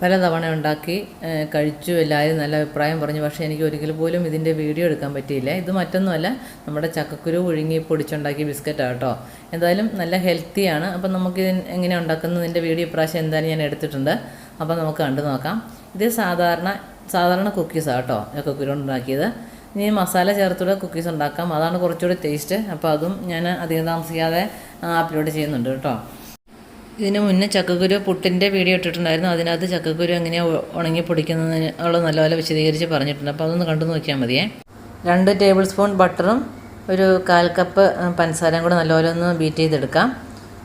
പലതവണ ഉണ്ടാക്കി കഴിച്ചു എല്ലാവരും നല്ല അഭിപ്രായം പറഞ്ഞു. പക്ഷേ എനിക്ക് ഒരിക്കൽ പോലും ഇതിന്റെ വീഡിയോ എടുക്കാൻ പറ്റിയില്ല. ഇത് മറ്റൊന്നുമല്ല നമ്മുടെ ചക്കക്കുരു പുഴുങ്ങി പൊടിച്ചുണ്ടാക്കിയ ബിസ്ക്കറ്റാണ് കേട്ടോ. എന്തായാലും നല്ല ഹെൽത്തിയാണ്. അപ്പം നമുക്ക് എങ്ങനെ ഉണ്ടാക്കുന്നതിന്റെ വീഡിയോ ഇപ്രാവശ്യം എന്തായാലും ഞാൻ എടുത്തിട്ടുണ്ട്. അപ്പം നമുക്ക് കണ്ടു നോക്കാം. ഇത് സാധാരണ സാധാരണ കുക്കീസാണ് കേട്ടോ ചക്കക്കുരു ഉണ്ടാക്കിയത് ഇനി മസാല ചേർത്തുള്ള കുക്കീസ് ഉണ്ടാക്കാം. അതാണ് കുറച്ചുകൂടി ടേസ്റ്റ് അപ്പോൾ അതും ഞാൻ അധികം താമസിക്കാതെ അപ്ലോഡ് ചെയ്യുന്നുണ്ട് കേട്ടോ. ഇതിന് മുന്നേ ചക്കക്കുരു പുട്ടിന്റെ വീഡിയോ ഇട്ടിട്ടുണ്ടായിരുന്നു. അതിനകത്ത് ചക്കക്കുരു എങ്ങനെയാണ് ഉണങ്ങി പൊടിക്കുന്നതിന് ഉള്ള നല്ലപോലെ വിശദീകരിച്ച് പറഞ്ഞിട്ടുണ്ട്. അപ്പോൾ അതൊന്ന് കണ്ടു നോക്കിയാൽ മതിയേ. രണ്ട് ടേബിൾ സ്പൂൺ ബട്ടറും ഒരു കാൽ കപ്പ് പഞ്ചസാരയും കൂടെ നല്ലപോലെ ഒന്ന് ബീറ്റ് ചെയ്തെടുക്കാം.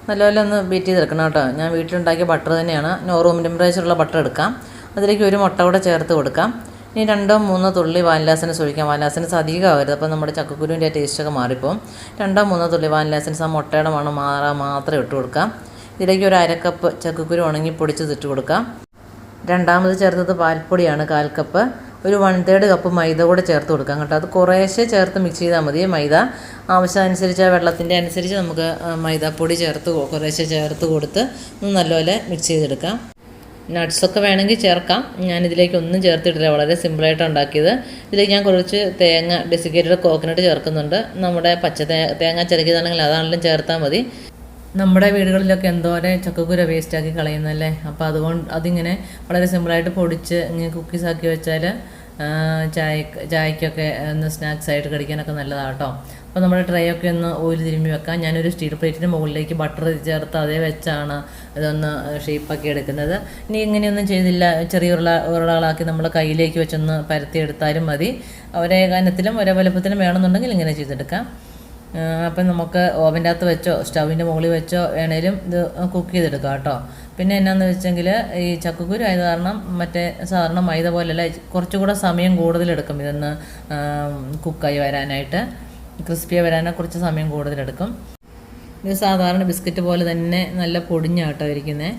നല്ലപോലെ ഒന്ന് ബീറ്റ് ചെയ്തെടുക്കണം കേട്ടോ. ഞാൻ വീട്ടിലുണ്ടാക്കിയ ബട്ടർ തന്നെയാണ്. നോ റൂം ടെമ്പറേച്ചറുള്ള ബട്ടർ എടുക്കാം. അതിലേക്ക് ഒരു മുട്ട കൂടെ ചേർത്ത് കൊടുക്കാം. ഇനി രണ്ടോ മൂന്നോ തുള്ളി വാനിലാസനസ് ഒഴിക്കാം വാനിലാസൻസ് അധികമാകരുത് അപ്പോൾ നമ്മുടെ ചക്കക്കുരുവിന്റെ ടേസ്റ്റൊക്കെ മാറിപ്പോവും. രണ്ടോ മൂന്നോ തുള്ളി വാനിലാസനസ് ആ മുട്ടയുടെ മണം മാറാൻ മാത്രം ഇട്ട് കൊടുക്കാം ഇതിലേക്ക് ഒരു അരക്കപ്പ് ചക്കക്കുരു ഉണങ്ങി പൊടിച്ചത് ഇട്ട് കൊടുക്കാം. രണ്ടാമത് ചേർത്തത് പാൽപ്പൊടിയാണ് കാൽ കപ്പ്. ഒരു വൺ തേർഡ് കപ്പ് മൈദ കൂടെ ചേർത്ത് കൊടുക്കാം കേട്ടോ. അത് കുറേശ്ശെ ചേർത്ത് മിക്സ് ചെയ്താൽ മതി മൈദ. ആവശ്യമനുസരിച്ച് ആ വെള്ളത്തിന്റെ അനുസരിച്ച് നമുക്ക് മൈദാപ്പൊടി ചേർത്ത് കുറേശ്ശെ ചേർത്ത് കൊടുത്ത് നല്ലപോലെ മിക്സ് ചെയ്തെടുക്കാം. നട്ട്സൊക്കെ വേണമെങ്കിൽ ചേർക്കാം. ഞാനിതിലേക്ക് ഒന്നും ചേർത്തിട്ടില്ല. വളരെ സിമ്പിളായിട്ട് ഉണ്ടാക്കിയത്. ഇതിലേക്ക് ഞാൻ കുറച്ച് തേങ്ങ ഡെസിക്കേറ്റഡ് കോക്കനട്ട് ചേർക്കുന്നുണ്ട്. നമ്മുടെ പച്ച തേങ്ങ ചിരക്കിയതാണെങ്കിൽ അതാണെങ്കിലും ചേർത്താൽ മതി. നമ്മുടെ വീടുകളിലൊക്കെ എന്തോരം ചക്കക്കുര വേസ്റ്റാക്കി കളയുന്നല്ലേ അപ്പോൾ അതുകൊണ്ട് അതിങ്ങനെ വളരെ സിമ്പിളായിട്ട് പൊടിച്ച് ഇങ്ങനെ കുക്കീസ് ആക്കി വെച്ചാൽ ചായ ചായക്കൊക്കെ ഒന്ന് സ്നാക്സ് ആയിട്ട് കഴിക്കാനൊക്കെ നല്ലതാണ് കേട്ടോ അപ്പോൾ നമ്മുടെ ട്രൈ ഒക്കെ ഒന്ന് ഓയിൽ തിരുമ്പി വെക്കാം. ഞാനൊരു സ്റ്റീൽ പ്ലേറ്റിന്റെ മുകളിലേക്ക് ബട്ടർ ചേർത്ത് അതേ വെച്ചാണ് ഇതൊന്ന് ഷേപ്പാക്കി എടുക്കുന്നത്. ഇനി ഇങ്ങനെയൊന്നും ചെയ്തില്ല. ചെറിയ ഉരുള ഉരുളകളാക്കി നമ്മൾ കയ്യിലേക്ക് വെച്ചൊന്ന് പരത്തി എടുത്താലും മതി. ഒരേ കനത്തിലും ഒരേ വലുപ്പത്തിലും വേണമെന്നുണ്ടെങ്കിൽ ഇങ്ങനെ ചെയ്തെടുക്കാം. അപ്പം നമുക്ക് ഓവന്റെ അകത്ത് വെച്ചോ സ്റ്റൗവിന്റെ മുകളിൽ വെച്ചോ വേണേലും ഇത് കുക്ക് ചെയ്തെടുക്കാം കേട്ടോ. പിന്നെ എന്നാന്ന് വെച്ചെങ്കിൽ ഈ ചക്കക്കുരു ആയത് കാരണം മറ്റേ സാധാരണ മൈദ പോലെയല്ല കുറച്ചുകൂടെ സമയം കൂടുതലെടുക്കും ഇതൊന്ന് കുക്കായി വരാനായിട്ട്. ക്രിസ്പിയായി വരാനായിട്ട് കുറച്ച് സമയം കൂടുതലെടുക്കും ഇത് സാധാരണ ബിസ്ക്കറ്റ് പോലെ തന്നെ നല്ല പൊടിഞ്ഞാട്ടോ ഇരിക്കുന്നത്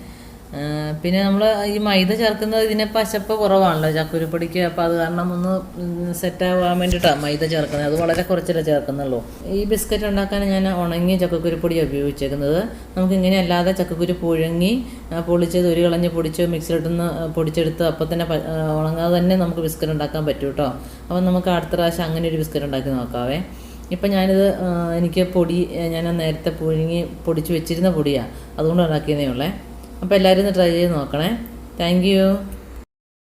പിന്നെ നമ്മൾ ഈ മൈദ ചേർക്കുന്നത് ഇതിനെ പശപ്പ് കുറവാണല്ലോ ചക്കുരുപ്പൊടിക്ക്. അപ്പം അത് കാരണം ഒന്ന് സെറ്റ് ആവാൻ വേണ്ടിയിട്ടാണ് മൈദ ചേർക്കുന്നത്. അത് വളരെ കുറച്ചല്ലേ ചേർക്കുന്നുള്ളൂ. ഈ ബിസ്ക്കറ്റ് ഉണ്ടാക്കാൻ ഞാൻ ഉണങ്ങിയ ചക്കക്കുരുപ്പൊടിയാണ് ഉപയോഗിച്ചേക്കുന്നത്. നമുക്ക് ഇങ്ങനെ അല്ലാതെ ചക്കക്കുരി പുഴുങ്ങി പൊളിച്ചത് ഒരു കളഞ്ഞ് പൊടിച്ച് മിക്സിലിട്ടൊന്ന് പൊടിച്ചെടുത്ത് അപ്പം തന്നെ ഉണങ്ങാതെ തന്നെ നമുക്ക് ബിസ്ക്കറ്റ് ഉണ്ടാക്കാൻ പറ്റും കേട്ടോ അപ്പം നമുക്ക് അടുത്ത പ്രാവശ്യം അങ്ങനെ ഒരു ബിസ്ക്കറ്റ് ഉണ്ടാക്കി നോക്കാവേ. ഇപ്പം ഞാനിത് എനിക്ക് പൊടി ഞാൻ നേരത്തെ പുഴുങ്ങി പൊടിച്ച് വെച്ചിരുന്ന പൊടിയാണ് അതുകൊണ്ട് ഉണ്ടാക്കിയതേ ഉള്ളേ. അപ്പോൾ എല്ലാവരും ഒന്ന് ട്രൈ ചെയ്ത് നോക്കണേ. താങ്ക്